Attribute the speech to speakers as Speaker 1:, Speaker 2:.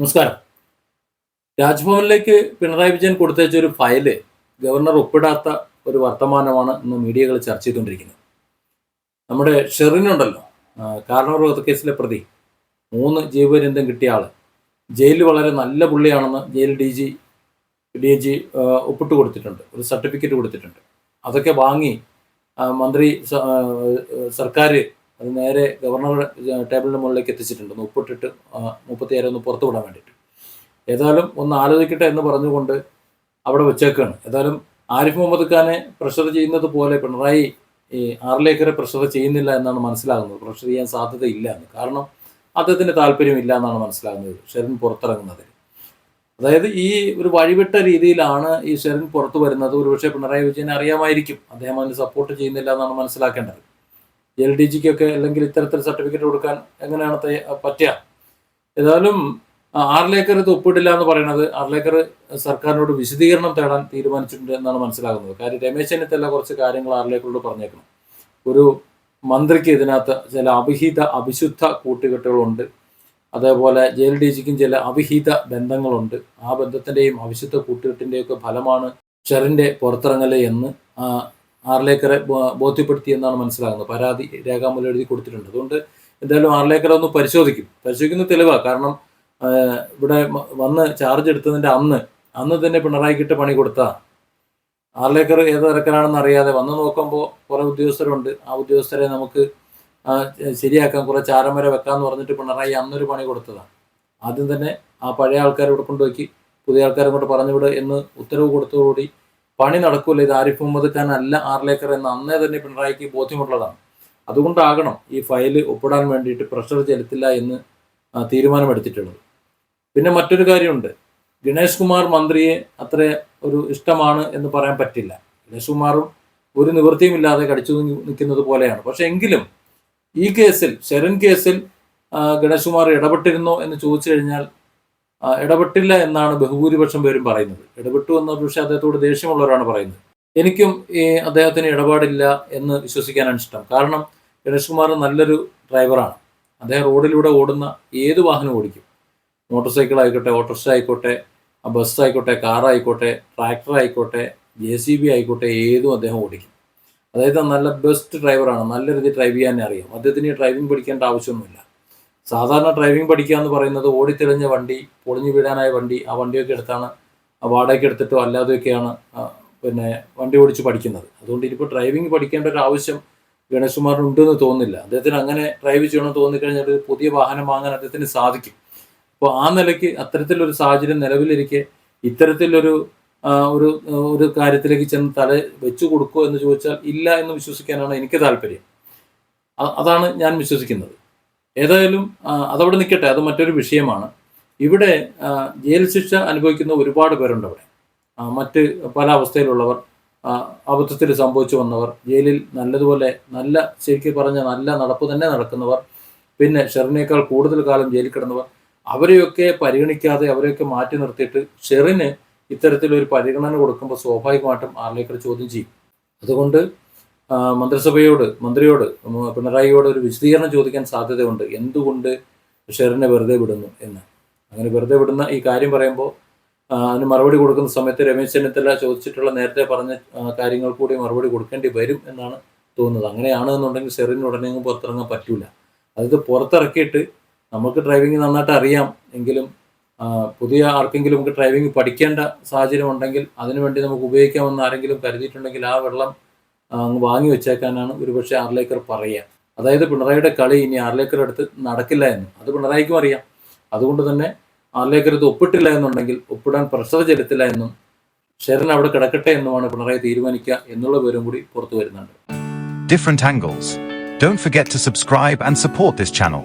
Speaker 1: നമസ്കാരം. രാജ്ഭവനിലേക്ക് പിണറായി വിജയൻ കൊടുത്തയച്ച ഒരു file governor ഒപ്പിടാത്ത ഒരു വർത്തമാനമാണ് ഇന്ന് മീഡിയകൾ ചർച്ച ചെയ്തുകൊണ്ടിരിക്കുന്നത്. നമ്മുടെ ഷെറിനുണ്ടല്ലോ കാരണവർ വധക്കേസിലെ പ്രതി. മൂന്ന് ജീവപര്യന്തം കിട്ടിയ ആൾ. ജയിലിൽ വളരെ നല്ല പുള്ളിയാണെന്ന് jail D G D G ഒപ്പിട്ട് കൊടുത്തിട്ടുണ്ട്. ഒരു സർട്ടിഫിക്കറ്റ് കൊടുത്തിട്ടുണ്ട്. അതൊക്കെ വാങ്ങി മന്ത്രി സർക്കാർ അത് നേരെ ഗവർണറുടെ ടേബിളിന്റെ മുകളിലേക്ക് എത്തിച്ചിട്ടുണ്ട്. ഒന്ന് ഒപ്പിട്ടിട്ട് മുപ്പത്തിയേരെ ഒന്ന് പുറത്തു വിടാൻ വേണ്ടിയിട്ട്. ഏതായാലും ഒന്ന് ആലോചിക്കട്ടെ എന്ന് പറഞ്ഞുകൊണ്ട് അവിടെ വെച്ചേക്കാണ്. ഏതായാലും ആരിഫ് മുഹമ്മദ് ഖാനെ പ്രഷർ ചെയ്യുന്നത് പോലെ പിണറായി ഈ ആറിലേക്കറെ പ്രഷർ ചെയ്യുന്നില്ല എന്നാണ് മനസ്സിലാകുന്നത്. പ്രഷർ ചെയ്യാൻ സാധ്യതയില്ല എന്ന്. കാരണം അദ്ദേഹത്തിന് താല്പര്യമില്ല എന്നാണ് മനസ്സിലാകുന്നത്. ഷെറിൻ പുറത്തിറങ്ങുന്നതിൽ. അതായത് ഈ ഒരു വഴിവിട്ട രീതിയിലാണ് ഈ ഷെറിൻ പുറത്തു വരുന്നത്. ഒരുപക്ഷെ പിണറായി വിജയനെ അറിയാമായിരിക്കും. അദ്ദേഹം അതിന് സപ്പോർട്ട് ചെയ്യുന്നില്ല എന്നാണ് മനസ്സിലാക്കേണ്ടത്. എൽ ഡി ജിക്കൊക്കെ അല്ലെങ്കിൽ ഇത്തരത്തിൽ സർട്ടിഫിക്കറ്റ് കൊടുക്കാൻ എങ്ങനെയാണ് പറ്റുക? ഏതായാലും ആ, ആറിലേക്കർ ഇത് ഒപ്പിടില്ല എന്ന് പറയുന്നത് ആറിലേക്കർ സർക്കാരിനോട് വിശദീകരണം തേടാൻ തീരുമാനിച്ചിട്ടുണ്ട് എന്നാണ് മനസ്സിലാകുന്നത്. കാര്യം രമേശ് ചെന്നിത്തല കുറച്ച് കാര്യങ്ങൾ ആറിലേക്കരോട് പറഞ്ഞേക്കണം. ഒരു മന്ത്രിക്ക് ഇതിനകത്ത് ചില അവിഹിത അവിശുദ്ധ കൂട്ടുകെട്ടുകളുണ്ട്. അതേപോലെ ജയിൽ ഡി ജിക്കും ചില അവിഹിത ബന്ധങ്ങളുണ്ട്. ആ ബന്ധത്തിന്റെയും അവിശുദ്ധ കൂട്ടുകെട്ടിന്റെയൊക്കെ ഫലമാണ് ഷെറിന്റെ പുറത്തിറങ്ങൽ എന്ന് ആറിലേക്കറെ ബോധ്യപ്പെടുത്തി എന്നാണ് മനസ്സിലാകുന്നത്. പരാതി രേഖാമൂലം എഴുതി കൊടുത്തിട്ടുണ്ട്. അതുകൊണ്ട് എന്തായാലും ആറിലേക്കറെ ഒന്ന് പരിശോധിക്കും. പരിശോധിക്കുന്ന തെളിവാണ് കാരണം ഇവിടെ വന്ന് ചാർജ് എടുത്തതിന്റെ അന്ന് അന്ന് തന്നെ പിണറായി പിണറായിക്കിട്ട് പണി കൊടുത്ത. ആറിലേക്കർ ഏത് തരക്കാരാണെന്ന് അറിയാതെ വന്ന് നോക്കുമ്പോൾ കുറെ ഉദ്യോഗസ്ഥരുണ്ട്. ആ ഉദ്യോഗസ്ഥരെ നമുക്ക് ശരിയാക്കാം. ശരിയാക്കാൻ കുറെ ചാരം വരെ വെക്കാന്ന് പറഞ്ഞിട്ട് പിണറായി അന്നൊരു പണി കൊടുത്തതാണ് ആദ്യം തന്നെ ആ പഴയ ആൾക്കാരെ ഇവിടെ കൊണ്ടുപോയി. പുതിയ ആൾക്കാരെ കൊണ്ട് പറഞ്ഞുവിട് എന്ന് ഉത്തരവ് കൊടുത്തതോടുകൂടി പണി നടക്കൂല. ഇത് ആരിഫ് മുഹമ്മദ് ഖാൻ അല്ല ആറിലേക്കർ എന്ന് അന്നേ തന്നെ പിണറായിക്ക് ബോധ്യമുള്ളതാണ്. അതുകൊണ്ടാകണം ഈ ഫയൽ ഒപ്പിടാൻ വേണ്ടിയിട്ട് പ്രഷർ ചെലുത്തില്ല എന്ന് തീരുമാനമെടുത്തിട്ടുള്ളത്. പിന്നെ മറ്റൊരു കാര്യമുണ്ട്. ഗണേഷ് കുമാർ മന്ത്രിയെ അത്ര ഒരു ഇഷ്ടമാണ് എന്ന് പറയാൻ പറ്റില്ല. ഗണേഷ് കുമാറും ഒരു നിവൃത്തിയുമില്ലാതെ കടിച്ചു നിൽക്കുന്നത് പോലെയാണ്. പക്ഷെ എങ്കിലും ഈ കേസിൽ ഷെറിൻ കേസിൽ ഗണേഷ് കുമാർ ഇടപെട്ടിരുന്നോ എന്ന് ചോദിച്ചു കഴിഞ്ഞാൽ ഇടപെട്ടില്ല എന്നാണ് ബഹുഭൂരിപക്ഷം പേരും പറയുന്നത്. ഇടപെട്ടു എന്ന പക്ഷേ അദ്ദേഹത്തോട് ദേഷ്യമുള്ളവരാണ് പറയുന്നത്. എനിക്കും ഈ അദ്ദേഹത്തിന് ഇടപാടില്ല എന്ന് വിശ്വസിക്കാനാണ് ഇഷ്ടം. കാരണം ഗണേഷ് കുമാർ നല്ലൊരു ഡ്രൈവറാണ്. അദ്ദേഹം റോഡിലൂടെ ഓടുന്ന ഏത് വാഹനം ഓടിക്കും. മോട്ടോർ സൈക്കിൾ ആയിക്കോട്ടെ ഓട്ടോറിക്ഷ ആയിക്കോട്ടെ ബസ് ആയിക്കോട്ടെ കാർ ആയിക്കോട്ടെ ട്രാക്ടർ ആയിക്കോട്ടെ ജെ സി ബി ആയിക്കോട്ടെ ഏതും അദ്ദേഹം ഓടിക്കും. അതായത് നല്ല ബെസ്റ്റ് ഡ്രൈവറാണ്. നല്ല രീതിയിൽ ഡ്രൈവ് ചെയ്യാൻ അറിയാം. അദ്ദേഹത്തിന് ഡ്രൈവിംഗ് പഠിക്കേണ്ട ആവശ്യമൊന്നുമില്ല. സാധാരണ ഡ്രൈവിംഗ് പഠിക്കുക എന്ന് പറയുന്നത് ഓടിത്തെളിഞ്ഞ വണ്ടി പൊളിഞ്ഞു വീഴാനായ വണ്ടി ആ വണ്ടിയൊക്കെ എടുത്താണ് വാടകയ്ക്ക് എടുത്തിട്ടോ അല്ലാതെയൊക്കെയാണ് പിന്നെ വണ്ടി ഓടിച്ച് പഠിക്കുന്നത്. അതുകൊണ്ട് ഇനിയിപ്പോൾ ഡ്രൈവിംഗ് പഠിക്കേണ്ട ഒരു ആവശ്യം ഗണേഷ് കുമാറിന് ഉണ്ടെന്ന് തോന്നുന്നില്ല. അദ്ദേഹത്തിന് അങ്ങനെ ഡ്രൈവ് ചെയ്യണമെന്ന് തോന്നിക്കഴിഞ്ഞാൽ ഒരു പുതിയ വാഹനം വാങ്ങാൻ അദ്ദേഹത്തിന് സാധിക്കും. അപ്പോൾ ആ നിലയ്ക്ക് അത്തരത്തിലൊരു സാഹചര്യം നിലവിലിരിക്കെ ഇത്തരത്തിലൊരു ഒരു ഒരു കാര്യത്തിലേക്ക് ചെന്ന് തല വെച്ചു കൊടുക്കുമോ എന്ന് ചോദിച്ചാൽ ഇല്ല എന്ന് വിശ്വസിക്കാനാണ് എനിക്ക് താല്പര്യം. അതാണ് ഞാൻ വിശ്വസിക്കുന്നത്. ഏതായാലും അതവിടെ നിൽക്കട്ടെ അത് മറ്റൊരു വിഷയമാണ്. ഇവിടെ ജയിൽ ശിക്ഷ അനുഭവിക്കുന്ന ഒരുപാട് പേരുണ്ട് അവിടെ. മറ്റ് പല അവസ്ഥയിലുള്ളവർ അബദ്ധത്തിൽ സംഭവിച്ചു വന്നവർ ജയിലിൽ നല്ലതുപോലെ നല്ല ശരിക്കും പറഞ്ഞ നല്ല നടപ്പ് തന്നെ നടക്കുന്നവർ പിന്നെ ഷെറിനേക്കാൾ കൂടുതൽ കാലം ജയിലിൽ കിടന്നവർ അവരെയൊക്കെ പരിഗണിക്കാതെ അവരെയൊക്കെ മാറ്റി നിർത്തിയിട്ട് ഷെറിന് ഇത്തരത്തിലൊരു പരിഗണന കൊടുക്കുമ്പോൾ സ്വാഭാവികമായിട്ടും ആറിലേക്കർ ചോദ്യം ചെയ്യും. അതുകൊണ്ട് മന്ത്രിസഭയോട് മന്ത്രിയോട് പിണറായിയോട് ഒരു വിശദീകരണം ചോദിക്കാൻ സാധ്യതയുണ്ട്. എന്തുകൊണ്ട് ഷെറിനെ വെറുതെ വിടുന്നു എന്ന്? അങ്ങനെ വെറുതെ വിടുന്ന ഈ കാര്യം പറയുമ്പോൾ അതിന് മറുപടി കൊടുക്കുന്ന സമയത്ത് രമേശ് ചെന്നിത്തല ചോദിച്ചിട്ടുള്ള നേരത്തെ പറഞ്ഞ കാര്യങ്ങൾ കൂടി മറുപടി കൊടുക്കേണ്ടി വരും എന്നാണ് തോന്നുന്നത്. അങ്ങനെയാണ് എന്നുണ്ടെങ്കിൽ ഷെറിന് ഉടനെ ഒന്നും പുറത്തിറങ്ങാൻ പറ്റൂല. അതായത് പുറത്തിറക്കിയിട്ട് നമുക്ക് ഡ്രൈവിംഗ് നന്നായിട്ട് അറിയാം. എങ്കിലും പുതിയ ആർക്കെങ്കിലും നമുക്ക് ഡ്രൈവിംഗ് പഠിക്കേണ്ട സാഹചര്യം ഉണ്ടെങ്കിൽ അതിനുവേണ്ടി നമുക്ക് ഉപയോഗിക്കാമെന്ന് ആരെങ്കിലും കരുതിയിട്ടുണ്ടെങ്കിൽ ആ വെള്ളം അങ്ങ് വാങ്ങി വെച്ചേക്കാനാണ് ഒരുപക്ഷെ ആർലേക്കർ പറയുക അതായത് പിണറായിയുടെ കളി ഇനി ആർലേക്കർ അടുത്ത് നടക്കില്ല എന്ന് അത് പിണറായിക്കും അറിയാം അതുകൊണ്ട് തന്നെ ആർലേക്കർ ഇത് ഒപ്പിട്ടില്ല എന്നുണ്ടെങ്കിൽ ഒപ്പിടാൻ പ്രഷർ ചെലുത്തില്ല എന്നും ഷെറിൻ അവിടെ കിടക്കട്ടെ എന്നുമാണ് പിണറായി തീരുമാനിക്കുക എന്നുള്ള വിവരം കൂടി പുറത്തു വരുന്നുണ്ട്
Speaker 2: different angles. Don't forget to subscribe and support this channel.